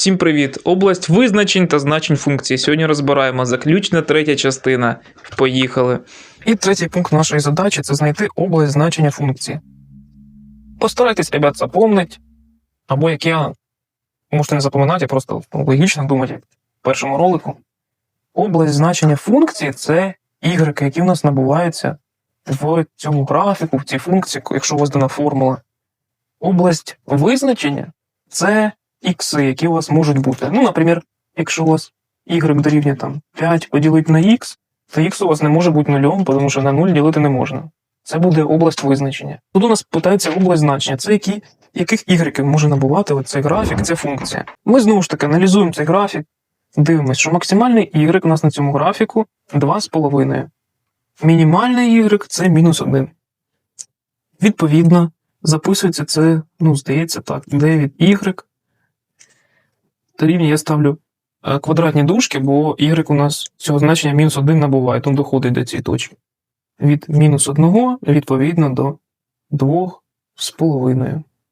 Всім привіт! Область визначень та значень функцій. Сьогодні розбираємо заключна третя частина. Поїхали. І третій пункт нашої задачі це знайти область значення функції. Постарайтесь, ребят, запомнить, або як я можете не запоминати, просто логічно думати в першому ролику. Область значення функції це ігреки, які в нас набуваються в цьому графіку, в цій функції, якщо у формула. Область визначення це ікси, які у вас можуть бути. Ну, наприклад, якщо у вас y дорівнює там 5 поділити на x, то x у вас не може бути нульом, тому що на 0 ділити не можна. Це буде область визначення. Тут у нас питається область значення. Це які, яких ігреків може набувати цей графік, ця функція. Ми знову ж таки аналізуємо цей графік, дивимося, що максимальний y у нас на цьому графіку 2,5. Мінімальний y це мінус 1. Відповідно, записується це, ну, здається так, 9y. Дорівнює я ставлю е, квадратні дужки, бо y у нас цього значення мінус 1 набуває, тому доходить до цієї точки. Від мінус 1 відповідно до 2,5.